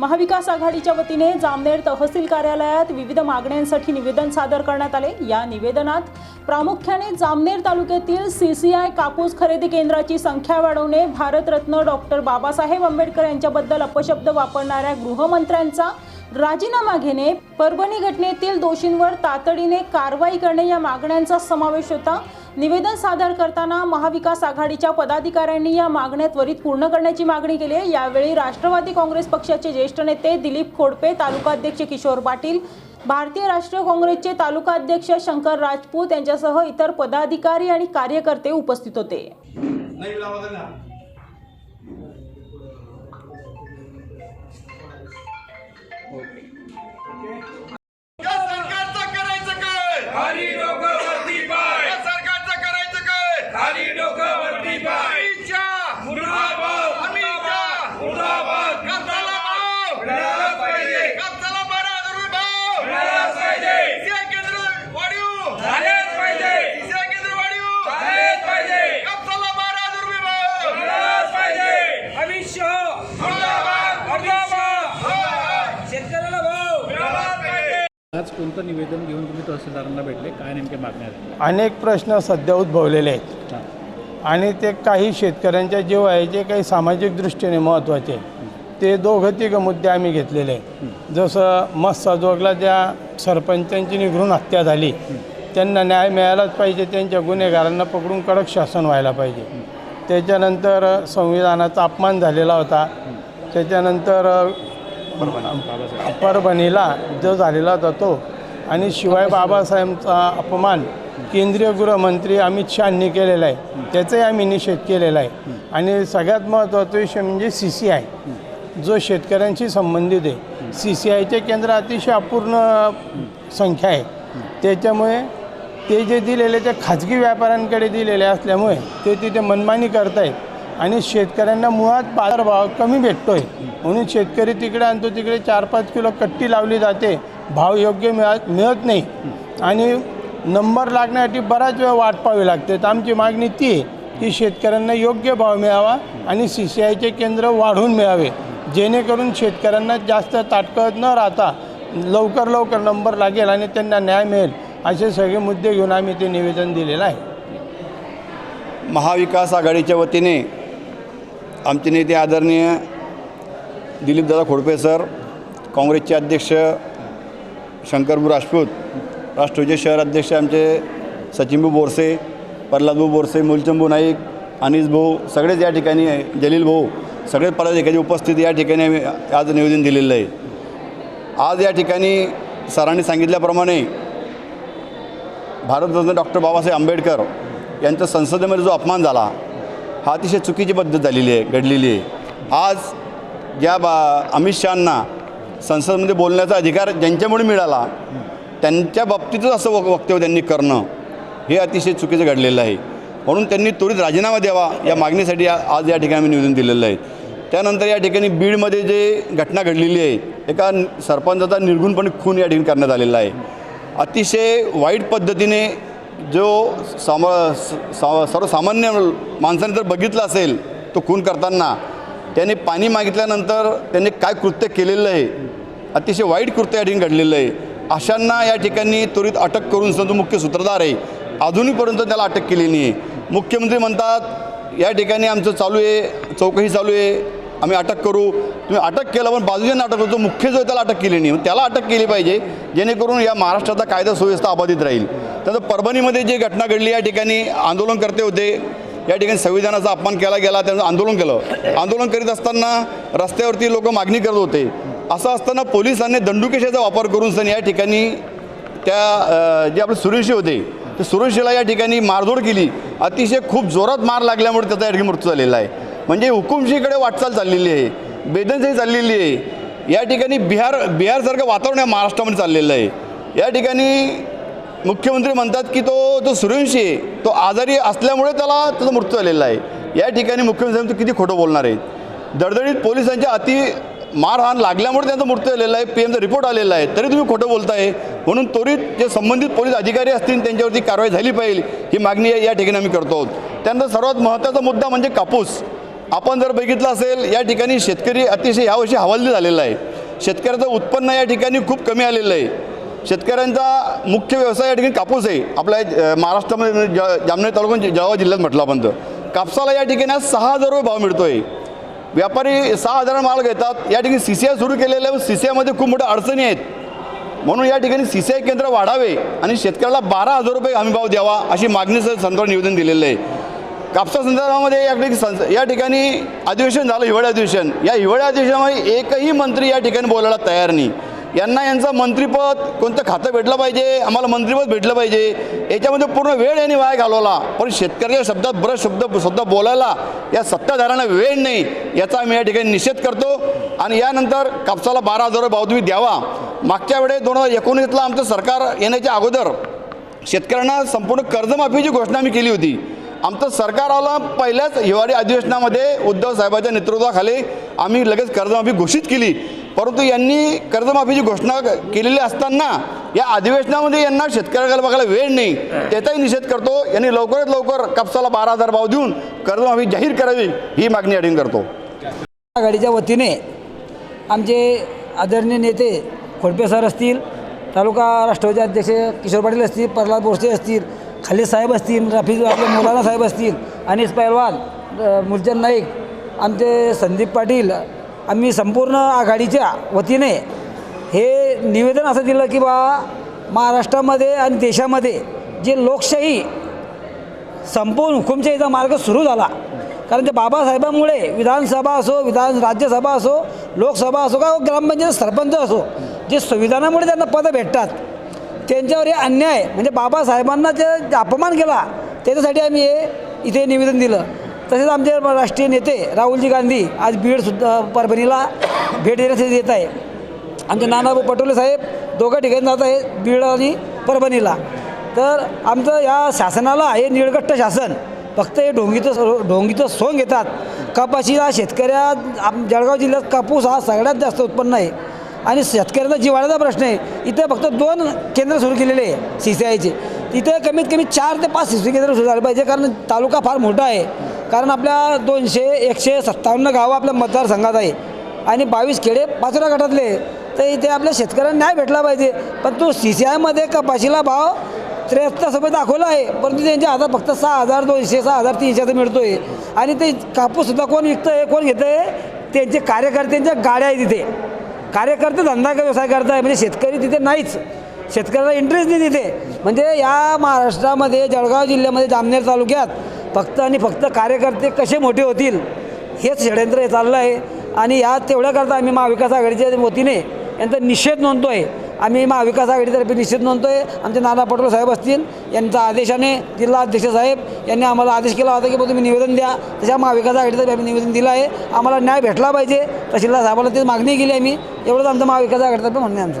महाविकास आघाडीच्या वतीने जामनेर तहसील कार्यालयात विविध मागण्यांसाठी निवेदन सादर करण्यात आले. या निवेदनात प्रामुख्याने जामनेर तालुक्यातील सी सी आय कापूस खरेदी केंद्राची संख्या वाढवणे भारतरत्न डॉक्टर बाबासाहेब आंबेडकर यांच्याबद्दल अपशब्द वापरणाऱ्या गृहमंत्र्यांचा राजीनामा घेणे परभणी घटनेतील दोषींवर तातडीने कारवाई करणे या मागण्यांचा समावेश होता. निवेदन सादर करताना महाविकास आघाडीच्या पदाधिकाऱ्यांनी या मागण्या त्वरित पूर्ण करण्याची मागणी केली आहे. यावेळी राष्ट्रवादी काँग्रेस पक्षाचे ज्येष्ठ नेते दिलीप खोडपे तालुकाध्यक्ष किशोर पाटील भारतीय राष्ट्रीय काँग्रेसचे तालुकाध्यक्ष शंकर राजपूत यांच्यासह इतर पदाधिकारी आणि कार्यकर्ते उपस्थित होते लावा ना या सरकारचं करायचं काय खाली डोकं वरती पाय या सरकारचं करायचं काय खाली डोकं वरती पाय अमित शाह मुर्दाबाद अमित शाह मुर्दाबाद कापसाला भाव मिळालाच पाहिजे कापसाला बारा हजार रुपये भाव मिळालाच पाहिजे सिंचाई केंद्र वाढीव झालेच पाहिजे सिंचाई केंद्र वाढीव झालेच पाहिजे कापसाला बारा हजार रुपये भाव मिळालाच पाहिजे अमित शहा मुर्दाबाद मुर्दाबाद मुर्दाबाद. शेतकऱ्याला भाव मिळालाच पाहिजे कोणतं निवेदन घेऊन तुम्ही तहसीलदारांना भेटले? काय नेमके मागण्या आहेत? अनेक प्रश्न सध्या उद्भवलेले आहेत. आणि ते काही शेतकऱ्यांच्या जीव आहे जे काही सामाजिक दृष्टीने महत्त्वाचे ते दोघं तिघं मुद्दे आम्ही घेतलेले आहे. जसं मस्साजोगला ज्या सरपंचांची निघून हत्या झाली त्यांना न्याय मिळालाच पाहिजे त्यांच्या गुन्हेगारांना पकडून कडक शासन व्हायला पाहिजे. त्याच्यानंतर संविधानाचा अपमान झालेला होता. त्याच्यानंतर परभणीला जो झालेला होता तो. आणि शिवाय बाबासाहेबांचा अपमान केंद्रीय गृहमंत्री अमित शहानी केलेला आहे त्याचाही आम्ही निषेध केलेला आहे. आणि सगळ्यात महत्त्वाचा विषय म्हणजे सी सी आय. जो शेतकऱ्यांशी संबंधित आहे. सी सी आयचे केंद्र अतिशय अपूर्ण संख्या आहे. त्याच्यामुळे ते जे दिलेले ते खाजगी व्यापाऱ्यांकडे दिलेले असल्यामुळे ते तिथे मनमानी करतायत. आणि शेतकऱ्यांना मुळात बाजारभाव कमी भेटतो आहे म्हणून शेतकरी तिकडे आणतो तिकडे चार पाच किलो कट्टी लावली जाते. भाव योग्य मिळत मिळत नाही. आणि नंबर लागण्यासाठी बराच वेळ वाट पाहावी लागते. तर आमची मागणी ती आहे की शेतकऱ्यांना योग्य भाव मिळावा आणि सी सी आयचे केंद्र वाढवून मिळावे. जेणेकरून शेतकऱ्यांना जास्त ताटकळत न राहता लवकर लवकर नंबर लागेल आणि त्यांना न्याय मिळेल असे सगळे मुद्दे घेऊन आम्ही ते निवेदन दिलेलं आहे. महाविकास आघाडीच्या वतीने आमचे नेते आदरणीय दिलीपदादा खोडपे सर काँग्रेसचे अध्यक्ष शंकरभाऊ राजपूत राष्ट्रवादीचे शहर अध्यक्ष आमचे सचिनभाऊ बोरसे प्रल्हादभाऊ बोरसे मुलचंदभाऊ नाईक अनिस भाऊ सगळेच या ठिकाणी जलील भाऊ सगळेच पदाधिकारी उपस्थित या ठिकाणी आम्ही आज निवेदन दिलेलं आहे. आज या ठिकाणी सरांनी सांगितल्याप्रमाणे भारतरत्न डॉक्टर बाबासाहेब आंबेडकर यांचा संसदेमध्ये जो अपमान झाला हा अतिशय चुकीची पद्धत झालेली आहे घडलेली आहे. आज ज्या बा अमित शहांना संसदेमध्ये बोलण्याचा अधिकार ज्यांच्यामुळे मिळाला त्यांच्या बाबतीतच असं वक्तव्य त्यांनी करणं हे अतिशय चुकीचं घडलेलं आहे. म्हणून त्यांनी त्वरित राजीनामा द्यावा या मागणीसाठी आज या ठिकाणी मी निवेदन दिलेलं आहे. त्यानंतर या ठिकाणी बीडमध्ये जे घटना घडलेली आहे एका सरपंचाचा निर्गुणपणे खून या ठिकाणी करण्यात आलेला आहे. अतिशय वाईट पद्धतीने जो साम सा सर्वसामान्य माणसाने जर बघितलं असेल तो खून करताना त्याने पाणी मागितल्यानंतर त्याने काय कृत्य केलेलं आहे अतिशय वाईट कृत्य या ठिकाणी घडलेलं आहे. अशांना या ठिकाणी त्वरित अटक करून जो मुख्य सूत्रधार आहे. अजूनपर्यंत त्याला अटक केली नाही. आहे मुख्यमंत्री म्हणतात या ठिकाणी आमचं चालू आहे चौकशी चालू आहे. आम्ही अटक करू. तुम्ही अटक केलं पण बाजूच्या अटक करतो मुख्य जो आहे त्याला अटक केली नाही. त्याला अटक केली पाहिजे जेणेकरून या महाराष्ट्राचा कायदा सुव्यवस्था अबाधित राहील. त्याचं परभणीमध्ये जी घटना घडली या ठिकाणी आंदोलनकर्ते होते. या ठिकाणी संविधानाचा अपमान केला गेला त्यांचं आंदोलन केलं. आंदोलन करीत असताना रस्त्यावरती लोक मागणी करत होते. असं असताना पोलिसांनी दंडुकेशाचा वापर करून सण या ठिकाणी त्या जे आपले सुरेशी होते ते सुरेशीला या ठिकाणी मारधोड केली. अतिशय खूप जोरात मार लागल्यामुळे त्याचा या ठिकाणी मृत्यू झालेला आहे. म्हणजे हुकुमशीकडे वाटचाल चाललेली आहे बेदनशाही चाललेली आहे. या ठिकाणी बिहार बिहारसारखं वातावरण या महाराष्ट्रामध्ये चाललेलं आहे. या ठिकाणी मुख्यमंत्री म्हणतात की तो जो सूर्यवंशी आहे तो आजारी असल्यामुळे त्याला त्याचा मृत्यू झालेला आहे. या ठिकाणी मुख्यमंत्री किती खोटं बोलणार आहेत दडदडीत पोलिसांच्या अति मारहाण लागल्यामुळे त्यांचा मृत्यू झालेला आहे. पी एमचा रिपोर्ट आलेला आहे. तरी तुम्ही खोटं बोलताय. म्हणून त्वरित जे संबंधित पोलीस अधिकारी असतील त्यांच्यावरती कारवाई झाली पाहिजे. ही मागणी या- या ठिकाणी आम्ही करतो. आहोत त्यानंतर सर्वात महत्त्वाचा मुद्दा म्हणजे कापूस. आपण जर बघितलं असेल या ठिकाणी शेतकरी अतिशय यावर्षी हवालदी झालेला आहे. शेतकऱ्याचं उत्पन्न या ठिकाणी खूप कमी आलेलं आहे. शेतकऱ्यांचा मुख्य व्यवसाय या ठिकाणी कापूस आहे. आपल्या महाराष्ट्रामध्ये म्हणजे ज जामनेर तालुका जळगाव जिल्ह्यात म्हटलं आपण तर. कापसाला या ठिकाणी आज सहा हजार रुपये भाव मिळतो आहे व्यापारी सहा हजार माल घेतात. या ठिकाणी सी सी आय सुरू केलेलं आहे सी सी आयमध्ये खूप मोठ्या अडचणी आहेत. म्हणून या ठिकाणी सी सी आय केंद्र वाढावे आणि शेतकऱ्याला बारा हजार रुपये हमी भाव द्यावा अशी मागणी संदर्भात निवेदन दिलेलं आहे. कापसा संदर्भामध्ये या ठिकाणी या ठिकाणी अधिवेशन झालं हिवाळी अधिवेशन. या हिवाळी अधिवेशनामध्ये एकही मंत्री या ठिकाणी बोलायला तयार नाही. यांना यांचं मंत्रिपद कोणतं खातं भेटलं पाहिजे? आम्हाला मंत्रिपद भेटलं पाहिजे. याच्यामध्ये पूर्ण वेळ यांनी वाया घालवला. पण शेतकऱ्याच्या शब्दात बरं शब्द सुद्धा बोलायला या सत्ताधाऱ्यांना वेळ नाही. याचा आम्ही या ठिकाणी निषेध करतो. आणि यानंतर कापसाला बारा हजार रुपये भाव तुम्ही द्यावा. मागच्या वेळेस दोन हजार एकोणीसला आमचं सरकार येण्याच्या अगोदर शेतकऱ्यांना संपूर्ण कर्जमाफीची घोषणा आम्ही केली होती. आमचं सरकार आलं पहिल्याच हिवाळी अधिवेशनामध्ये उद्धव साहेबांच्या नेतृत्वाखाली आम्ही लगेच कर्जमाफी घोषित केली. परंतु यांनी कर्जमाफीची घोषणा केलेली असताना या अधिवेशनामध्ये यांना शेतकऱ्याला बघायला वेळ नाही. त्याचाही निषेध करतो. यांनी लवकरात लवकर कापसाला बारा हजार भाव देऊन कर्जमाफी जाहीर करावी ही मागणी अडीन करतो. आघाडीच्या वतीने आमचे आदरणीय नेते खोडपे सर असतील तालुका राष्ट्रवादी अध्यक्ष किशोर पाटील असतील प्रल्हाद बोरसे असतील खाली साहेब असतील रफीज आपले मौलाना साहेब असतील अनिस पैलवान मुलचंद नाईक आमचे संदीप पाटील आम्ही संपूर्ण आघाडीच्या वतीने हे निवेदन असं दिलं की बा महाराष्ट्रामध्ये आणि देशामध्ये जे लोकशाही संपवून हुकुमशाहीचा मार्ग सुरू झाला. कारण ते बाबासाहेबांमुळे विधानसभा असो विधान राज्यसभा असो लोकसभा असो का ग्रामपंचायत सरपंच असो जे संविधानामुळे त्यांना पदं भेटतात त्यांच्यावर हे अन्याय म्हणजे बाबासाहेबांना जे जे अपमान केला त्याच्यासाठी आम्ही हे इथे निवेदन दिलं. तसेच आमचे राष्ट्रीय नेते राहुलजी गांधी आज बीडसुद्धा परभणीला भेट देण्यासाठी येत आहे. आमचे नानाभाऊ पटोले साहेब दोघं ठिकाणी जात आहेत बीड आणि परभणीला. तर आमचं या शासनाला हे निळगट्ट शासन फक्त हे ढोंगीचं ढोंगीचं सोंग घेतात. कपाशीला शेतकऱ्या आम जळगाव जिल्ह्यात कापूस हा सगळ्यात जास्त उत्पन्न आहे. आणि शेतकऱ्यांचा जिवाळ्याचा प्रश्न आहे. इथे फक्त दोन केंद्र सुरू केलेले आहे सी सी आयचे तिथे कमीत कमी चार ते पाच सी सी केंद्र सुरू झाले पाहिजे कारण तालुका फार मोठा आहे. कारण आपल्या दोनशे एकशे सत्तावन्न गावं आपल्या मतदारसंघात आहे. आणि बावीस खेडे पाचव्या गटातले तर इथे आपल्या शेतकऱ्यांना न्याय भेटला पाहिजे. पण तो सी सी आयमध्ये कपाशीला भाव त्र्याहत्तर रुपये दाखवला आहे. परंतु त्यांच्या हातात फक्त सहा हजार दोनशे सहा हजार तीनशेचा मिळतो आहे आणि ते कापूससुद्धा कोण विकतं आहे कोण घेतं आहे त्यांचे कार्यकर्त्यांच्या गाड्या आहे तिथे. कार्यकर्ते धंदा व्यवसाय करताय? म्हणजे शेतकरी तिथे नाहीच. शेतकऱ्याला इंटरेस्ट नाही तिथे. म्हणजे या महाराष्ट्रामध्ये जळगाव जिल्ह्यामध्ये जामनेर तालुक्यात फक्त आणि फक्त कार्यकर्ते कसे मोठे होतील हेच षडयंत्र हे चाललं आहे. आणि या तेवढ्याकरता आम्ही महाविकास आघाडीच्या वतीने यांचा निषेध नोंदतो आहे आम्ही महाविकास आघाडीतर्फे निषेध नोंदतो आहे आमचे नाना पटोल साहेब असतील यांच्या आदेशाने जिल्हा अध्यक्ष साहेब यांनी आम्हाला आदेश केला होता की बघ तुम्ही निवेदन द्या. तशा महाविकास आघाडीतर्फे आम्ही निवेदन दिलं आहे. आम्हाला न्याय भेटला पाहिजे. तहसीलदार साहेबांना ती मागणी केली आम्ही. एवढंच आमचं महाविकास आघाडीतर्फे म्हणणे आमचं.